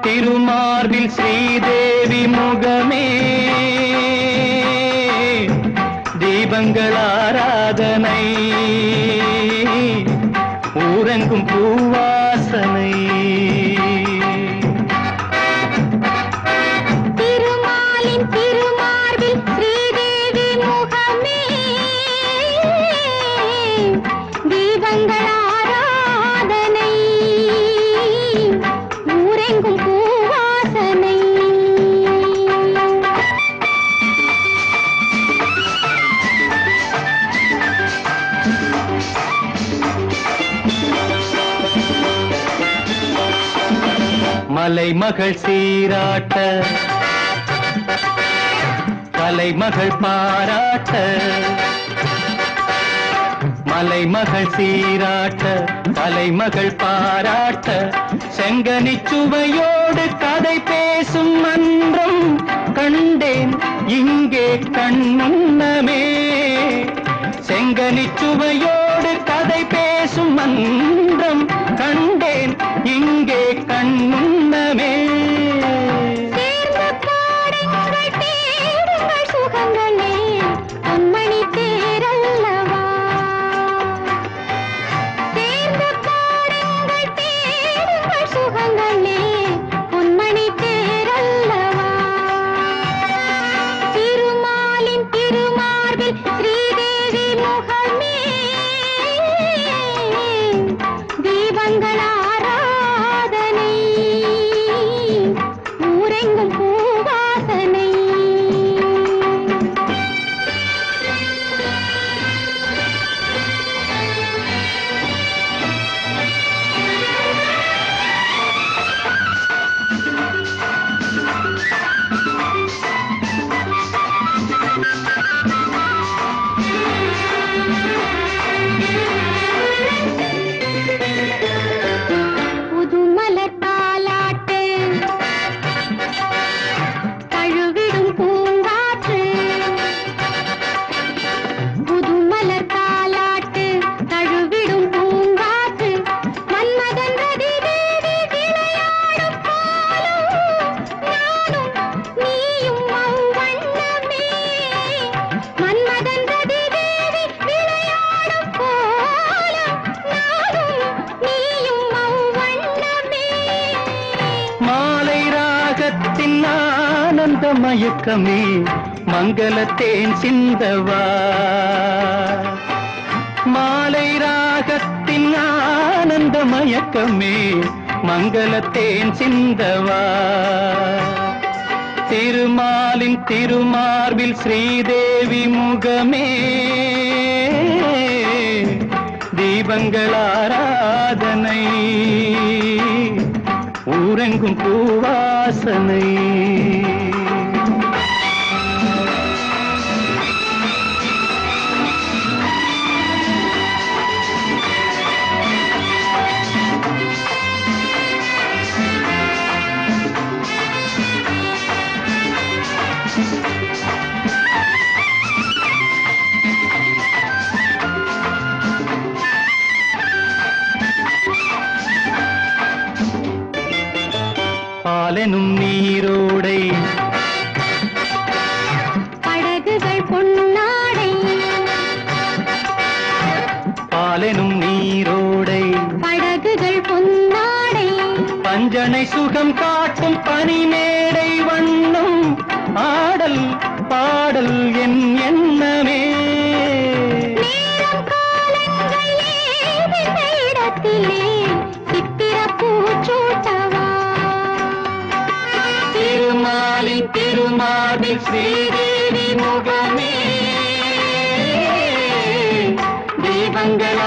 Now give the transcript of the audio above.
திருமார்பில் ஸ்ரீதேவி முகமே. தீபங்கள் ஆராதனை. ஊரங்கும் பூவாசனை. மலைமகள் சீராட்ட கலைமகள் பாராட்ட மலைமகள் சீராட்ட கலைமகள் பாராட்ட செங்கனி சுவையோடு கதை பேசும் மயக்கமே மங்களத்தேன் சிந்தவா. மாலை ராகத்தின் ஆனந்த மயக்கமே மங்களத்தேன் சிந்தவா. திருமாலின் திருமார்பில் ஸ்ரீதேவி முகமே தீபங்கள் ஆராதனை. ஊரெங்கும் பூவாசனை. பாலெனும் நீரோடை. படகுகள் பொன்னாடை. பாலெனும் நீரோடை. படகுகள் பொன்னாடை. பஞ்சனை சுகம் காட்டும் பனிமேடை வண்ணம். ஆடல் பாடல் என் எண்ணமே. திருமாலில் ஸ்ரீதேவி முகமே தீபங்கள்